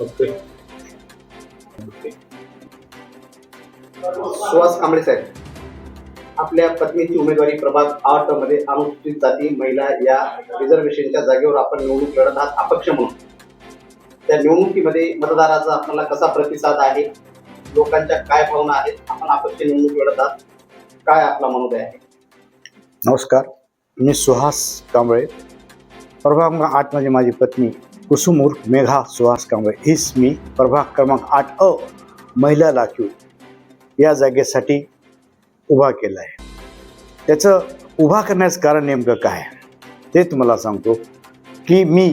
Okay Suhas Kamble साहेब आपल्या पत्नीची उमेदवारी प्रभाग आठमध्ये अनुसूचित जाती महिला या रिझर्वेशनच्या जागेवर आपण निवडणूक लढत आहात अपक्ष म्हणून. त्या निवडणुकीमध्ये मतदाराचा आपल्याला कसा प्रतिसाद आहे? लोकांच्या काय भावना आहेत? आपण अपक्ष निवडणूक लढत आहात. काय आपला मनोदय आहे? नमस्कार. मी सुहास कांबळे. प्रभाग आठमध्ये माझी पत्नी कुसुमूर मेघा सुहास कांबळे. हीच मी प्रभाग क्रमांक आठ अ महिला लाखीव या जागेसाठी उभा केला आहे. त्याचं उभा करण्याचं कारण नेमकं काय? ते तुम्हाला सांगतो की मी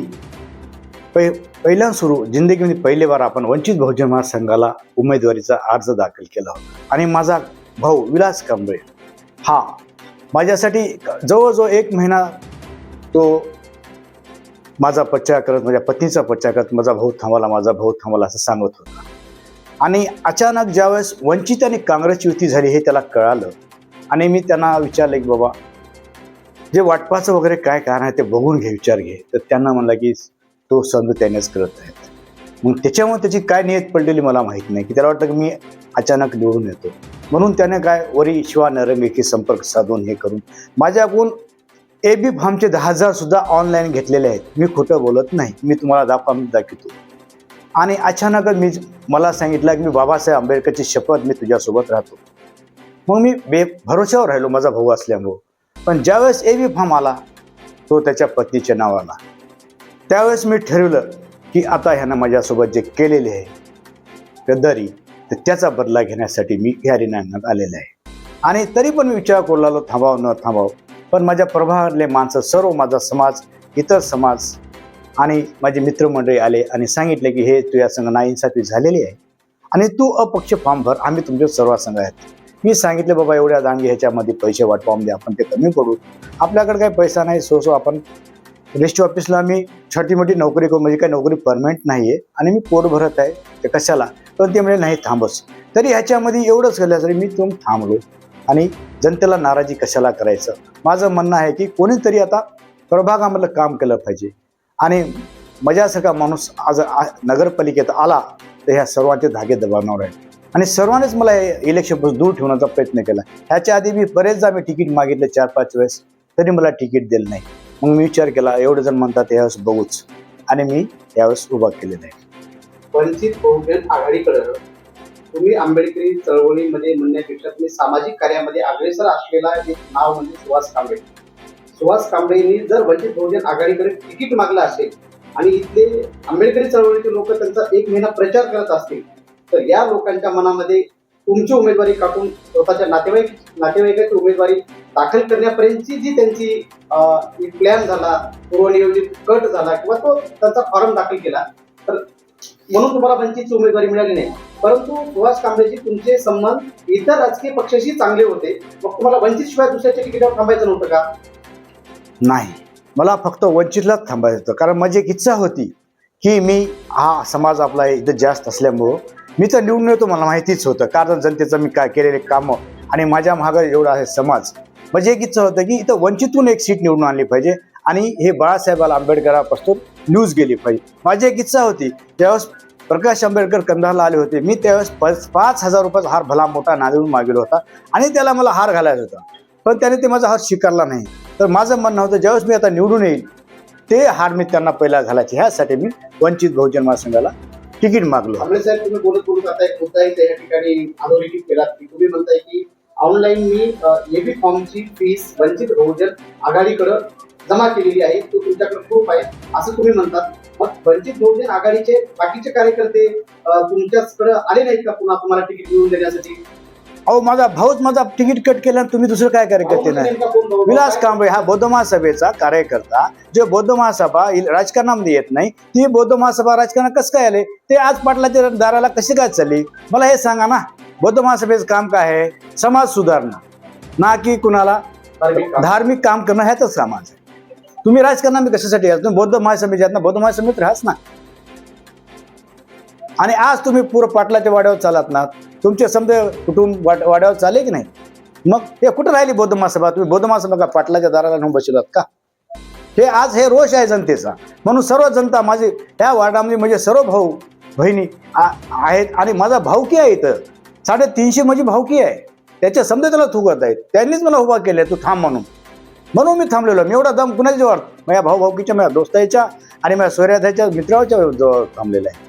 पै पहिल्या सुरू जिंदगीमध्ये पहिली बार आपण वंचित बहुजन महासंघाला उमेदवारीचा अर्ज दाखल केला होता. आणि माझा भाऊ विलास कांबळे हा माझ्यासाठी जवळजवळ एक महिना तो माझा पच्चा करत माझ्या पत्नीचा पच्चा करत माझा भाऊ थांबाला माझा भाऊ थांबाला असं सांगत होता. आणि अचानक ज्यावेळेस वंचित आणि काँग्रेसची युती झाली हे त्याला कळालं. आणि मी त्यांना विचारलं की बाबा जे वाटपाचं वगैरे काय कारण आहे ते बघून घे विचार घे. तर त्यांना म्हणला की तो संघ त्यानेच करत आहेत. मग त्याच्यामुळे त्याची काय नियत पडलेली मला माहीत नाही की त्याला वाटतं की मी अचानक निवडून येतो. म्हणून त्याने काय वरी शिवा नरमेकी संपर्क साधून हे करून माझ्याकडून ए बी फार्मचे दहा हजार सुद्धा ऑनलाईन घेतलेले आहेत. मी खोटं बोलत नाही. मी तुम्हाला दाखवा दाखवतो. आणि अचानकच मी मला सांगितलं की मी बाबासाहेब आंबेडकरची शपथ मी तुझ्यासोबत राहतो. मग मी बे भरोश्यावर राहिलो माझा भाऊ असल्यामुळं. पण ज्यावेळेस ए बी फॉर्म आला तो त्याच्या पत्नीच्या नावाला त्यावेळेस मी ठरवलं की आता ह्यानं माझ्यासोबत जे केलेले आहे गद्दारी तर त्याचा बदला घेण्यासाठी मी या रिनांगणात आलेलं आहे. आणि तरी पण मी विचार करू लागलो थांबाव न थांबाव. पण माझ्या प्रभावातले माणसं सर्व माझा समाज इतर समाज आणि माझे मित्रमंडळी आले आणि सांगितले की हे तुझ्या संघ नाईन्साफी झालेली आहे आणि तू अपक्ष फॉर्म भर आम्ही तुमच्या सर्व संघ आहेत. मी सांगितलं बाबा एवढ्या दांगे ह्याच्यामध्ये पैसे वाटवा म्हणजे आपण ते कमी पडू आपल्याकडे काही पैसा नाही सो सो आपण रजिस्ट्री ऑफिसला मी छोटी मोठी नोकरी करू म्हणजे काही नोकरी परमनंट नाही आहे आणि मी पोट भरत आहे ते कशाला? पण ते म्हणजे नाही थांबस तरी ह्याच्यामध्ये एवढंच केलं तरी मी तुम थांबलो. आणि जनतेला नाराजी कशाला करायचं? माझं म्हणणं आहे की कोणीतरी आता प्रभागामधलं काम केलं पाहिजे. आणि माझ्यासारखा माणूस आज नगरपालिकेत आला तर ह्या सर्वांचे धागे दबावणार आहे. आणि सर्वांनीच मला हे इलेक्शनपासून दूर ठेवण्याचा प्रयत्न केला. ह्याच्या आधी मी बरेचदा मी तिकीट मागितलं चार पाच वेळेस तरी मला तिकीट दिलं नाही. मग मी विचार केला एवढे जण म्हणतात यावेळेस बघूच. आणि मी यावेळेस उभा केलेला आहे. वंचित बहुजन आघाडीकडे तुम्ही आंबेडकरी चळवळीमध्ये म्हणण्यापेक्षा तुम्ही सामाजिक कार्यामध्ये अग्रेसर असलेला एक नाव म्हणजे सुहास कांबळे. सुहास कांबळेंनी जर वंचित बहुजन आघाडीकडे तिकीट मागलं असेल आणि इथले आंबेडकरी चळवळीचे लोक त्यांचा एक महिना प्रचार करत असतील तर या लोकांच्या मनामध्ये तुमची उमेदवारी काढून स्वतःच्या नातेवाईक नातेवाईकाची उमेदवारी दाखल करण्यापर्यंतची जी त्यांची प्लॅन झाला पूर्वनियोजित कट झाला किंवा तो त्यांचा फॉर्म दाखल केला तर म्हणून तुम्हाला वंचितची उमेदवारी मिळाली नाही. परंतु सुभाष कांबळेशी तुमचे संबंध इतर राजकीय पक्षाशी चांगले होते. मग तुम्हाला वंचित शिवाय दुसऱ्याच्या तिकिटावर थांबायचं नव्हतं का? नाही. मला फक्त वंचितलाच थांबायचं होतं. कारण माझी एक इच्छा होती की मी हा समाज आपला इथं जास्त असल्यामुळं मी तर निवडून येतो मला माहितीच होतं. कारण जनतेचं मी काय केलेले कामं आणि माझ्या मागं एवढा आहे समाज. म्हणजे एक इच्छा होतं की इथं वंचितून एक सीट निवडून आणली पाहिजे आणि हे बाळासाहेबाला आंबेडकरापासून न्यूज गेली पाहिजे. माझी एक इच्छा होती त्यावेळेस प्रकाश आंबेडकर कंधारला आले होते मी त्यावेळेस पाच पाच हजार रुपयाचा हार भला मोठा नादवून मागेला होता आणि त्याला मला हार घालायचा होता. पण त्याने ते माझा हार स्वीकारला नाही. तर माझं म्हणणं होतं ज्यावेळेस मी आता निवडून येईल ते हार मी त्यांना पहिला घालायचे. ह्यासाठी मी वंचित बहुजन महासंघाला तिकीट मागलो. साहेब तुम्ही बोलत बोलत आता एक मुद्दा त्या ठिकाणी अधोरेखित केला. की तुम्ही म्हणताय की ऑनलाईन मी एबी फॉर्मची फीस वंचित बहुजन आघाडीकडं जमा केलेली आहे तो तुमच्याकडे प्रूफ आहे असं तुम्ही म्हणतात. मग वंचित बहुजन आघाडीचे बाकीचे कार्यकर्ते तुमच्याकडे आले नाहीत का पुन्हा तुम्हाला तिकीट मिळवून देण्यासाठी? अहो माझा भाऊच माझा तिकीट कट केला आणि तुम्ही दुसरं काय कार्यकर्ते नाही? विलास कांबळे हा बौद्ध महासभेचा कार्यकर्ता. जो बौद्ध महासभा राजकारणामध्ये येत नाही ती बौद्ध महासभा राजकारणात कसं काय आले? ते आज पाटलाच्या दाराला कशी काय चालली? मला हे सांगा ना बौद्ध महासभेचं काम काय आहे? समाज सुधारणा. ना की कुणाला? धार्मिक काम. धार्मिक काम करणं ह्याच समाज तुम्ही राजकारणा मी कशासाठी आहात तुम्ही बौद्ध महासमिती आहात ना? बौद्ध महासमिती राहाच ना. आणि आज तुम्ही पूर्ण पाटलाच्या वाड्यावर चालत ना तुमचे समजे कुटुंब वाट वाड्यावर चाले की नाही? मग हे कुठं राहिली बौद्ध महासभा? तुम्ही बौद्ध महासभा का पाटलाच्या दाराला नेऊन बसलात का? हे आज हे रोष आहे जनतेचा. म्हणून सर्व जनता माझी ह्या वार्डामध्ये म्हणजे सर्व भाऊ बहिणी आ- आहेत आणि माझा भाऊकी आहे इथं? साडेतीनशे माझी भाऊकी आहे. त्याच्या समजा त्याला थुकत आहेत. त्यांनीच मला उभा केलं तू थांब म्हणून. म्हणून मी थांबलेलो. मी एवढा दम कुणाच्या जवळ? माझ्या भाऊ भाऊकीच्या माझ्या दोस्ताच्या आणि माझ्या सोयऱ्याच्या मित्राच्या जवळ थांबलेला आहे.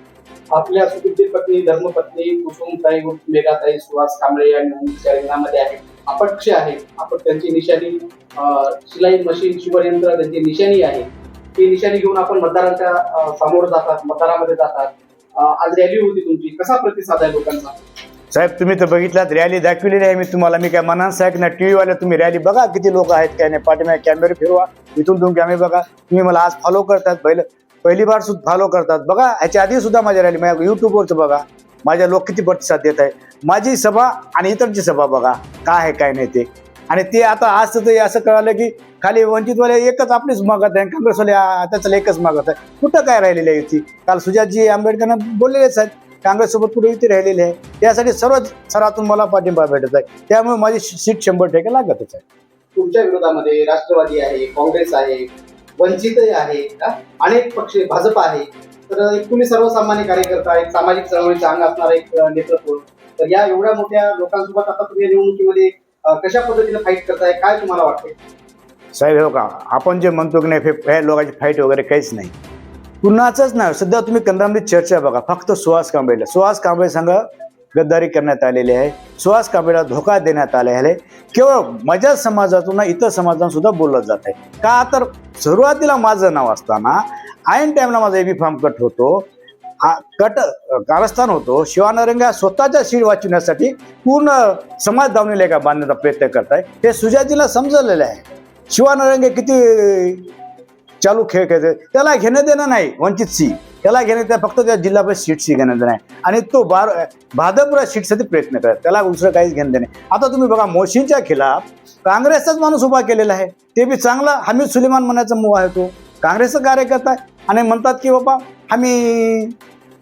आपल्या सुपित्री पत्नी धर्मपत्नी कुसुमताई मेघाताई सुहास कांबळे या आहे रिंगणामध्ये आहेत अपक्ष आहे. आपण त्यांची निशाणी शिलाई मशीन शिवयंत्र त्यांची निशाणी आहे. ती निशाणी घेऊन आपण मतदारांच्या समोर जातात मतदारामध्ये जातात. आज रॅली होती तुमची. कसा प्रतिसाद आहे लोकांचा? साहेब तुम्ही तर बघितलात रॅली दाखवलेली आहे मी तुम्हाला. मी काय मनान साहेब ना टी व्हीवाले तुम्ही रॅली बघा किती लोक आहेत काय नाही पाठीमागे कॅमेरे फिरवा इथून तुम्ही कॅमेरे बघा. तुम्ही मला आज फॉलो करतात पहिलं पहिली बार सुद्धा फॉलो करतात. बघा ह्याच्या आधी सुद्धा माझ्या रॅली माझ्या यूट्यूबवरचं बघा. माझ्या लोक किती प्रतिसाद देत आहे. माझी सभा आणि इतरची सभा बघा काय आहे काय नाही ते. आणि ते आता आज तर असं कळालं की खाली वंचितवाले एकच आपलीच मागत आहे काँग्रेसवाले त्याचं एकच मागत आहे. कुठं काय राहिलेली आहे ती काल सुजातजी आंबेडकरांना बोललेलेच आहेत काँग्रेससोबत कुठे युती राहिलेली आहे. त्यासाठी सर्व स्तरातून मला पाठिंबा भेटत आहे. त्यामुळे माझी सीट शंभर टक्के लागतच आहे. तुमच्या विरोधामध्ये राष्ट्रवादी आहे काँग्रेस आहे वंचित आहे? अनेक पक्ष भाजप आहे. तर तुम्ही सर्वसामान्य कार्यकर्ता एक सामाजिक चळवळीचं अंग असणारा एक नेतृत्व. तर या एवढ्या मोठ्या लोकांसोबत आता तुम्ही निवडणुकीमध्ये कशा पद्धतीने फाईट करताय? काय तुम्हाला वाटते साहेब हो का आपण जे म्हणतो की नाही हे लोकांची फाईट वगैरे काहीच नाही. कुणाचंच नाही. सध्या तुम्ही केंद्रामध्ये चर्चा बघा. फक्त सुहास कांबळेला. सुहास कांबळे संघ गद्दारी करण्यात आलेली आहे. सुहास कांबळेला धोका देण्यात आलेला आहे. केवळ माझ्या समाजातून इतर समाजातून सुद्धा बोललं जात आहे. का तर सुरुवातीला माझं नाव असताना ऐन टाइमला माझा एबी फॉर्म कट होतो. आ- कट कारस्थान होतो. शिवानरंगा स्वतःच्या शीड वाचवण्यासाठी पूर्ण समाज दावणीला का बांधण्याचा प्रयत्न करताय. हे सुजाजीला समजलेलं आहे. शिवानरंगे किती चालू खेळ खेळतोय. त्याला घेणं देणं नाही वंचित सी त्याला घेणं त्या फक्त त्या जिल्हा परिषद सीटशी घेणं देणं आहे. आणि तो बार भादपुरा सीटसाठी प्रयत्न करत त्याला दुसरं काहीच घेणं देणं आता तुम्ही बघा मोशींच्या खिलाफ काँग्रेसचाच माणूस उभा केलेला आहे. ते बी चांगला हमीद सुलेमान म्हणायचा मूव आहे तो. काँग्रेसचा कार्यकर्ता आहे. आणि म्हणतात की बाबा आम्ही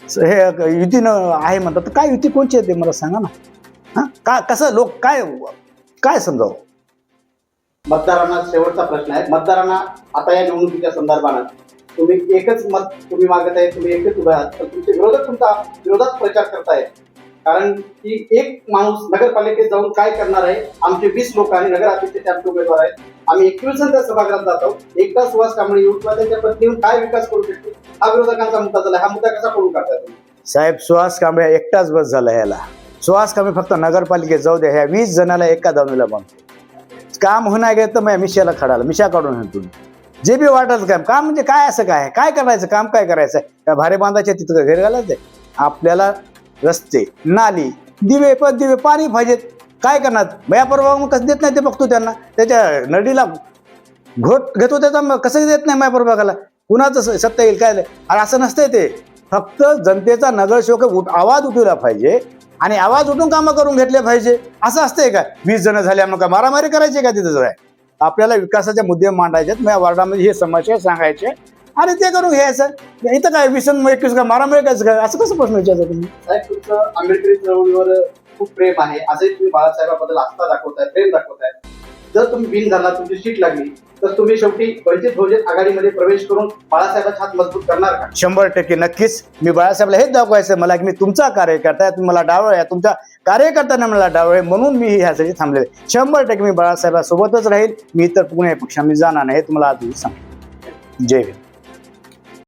हे युतीनं आहे म्हणतात. तर काय युती कोणची आहे ते मला सांगा ना. हां? का कसं लोक काय काय समजावं? मतदारांना शेवटचा प्रश्न आहे. मतदारांना आता या निवडणुकीच्या संदर्भानं तुम्ही एकच मत तुम्ही मागत आहे तुम्ही एकच उभे आहात तर तुमचे विरोधक तुमचा विरोधात प्रचार करतायत कारण की एक माणूस नगरपालिकेत जाऊन काय करणार आहे? आमचे वीस लोक आणि नगर अध्यक्षाचे आमचे उमेदवार आहेत. आम्ही एकवीस त्या सभागृहात जातो. एकदा सुहास कांबळे येऊन किंवा त्यांच्या पत्नीहून काय विकास करू शकतो? हा विरोधकांचा मुद्दा झाला. हा मुद्दा कसा करून काढता साहेब सुहास कांबळे एकटाच बस झाला याला सुहास कांबळे फक्त नगरपालिकेत जाऊ द्या. ह्या वीस जणाला एका दावणीला बांधतो. काम होणार गेलं तर मग मिशाला खडाला मिशा काढून आणतो जे बी वाटत काम काम म्हणजे काय असं काय? काय करायचं? काम काय करायचं? काय भारे बांधायचे तिथं घर घालायचं आपल्याला रस्ते नाली दिवे पण दिवे पाणी पाहिजेत. काय करणार? बया परवा मग कसं देत नाही ते बघतो त्यांना. त्याच्या नडीला घोट घेतो त्याचा मग कसं देत नाही माया बघायला कुणाचं सत्ता येईल काय? अरे असं नसतंय ते. फक्त जनतेचा नगरसेवक उठ आवाज उठवला पाहिजे. आणि आवाज उठून कामं करून घेतले पाहिजे. असं असतंय का? वीस जण झाले मग का मारामारी करायची का तिथं जाय आपल्याला विकासाच्या मुद्दे मांडायचे या वार्डामध्ये हे समस्या सांगायचे. आणि ते करून घ्यायचं. इथं काय वीस जण एकवीस का मारामारी करायचं काय असं कसं प्रश्न विचारतो तुम्ही? साहेब तुमचं आंबेडकरी चळवळीवर खूप प्रेम आहे. आजही तुम्ही बाळासाहेबाबद्दल आस्था दाखवताय प्रेम दाखवताय. जर तुम्ही बिन झाला तुमची सीट लागली तर तुम्ही शेवटी वंचित बहुजन आघाडीमध्ये प्रवेश करून बाळासाहेबांचा हात मजबूत करणार का? शंभर टक्के नक्कीच. मी बाळासाहेबला हेच दाखवायचं मला की मी तुमचा कार्यकर्ता आहे तुम्ही मला डावळ आहे तुमच्या कार्यकर्त्यांना मला डावळ आहे म्हणून मी ह्यासाठी थांबले शंभर टक्के मी बाळासाहेबांसोबतच राहील मी इतर पुणे पक्षामध्ये जाणार नाही हे तुम्हाला आज सांग जय हिंद.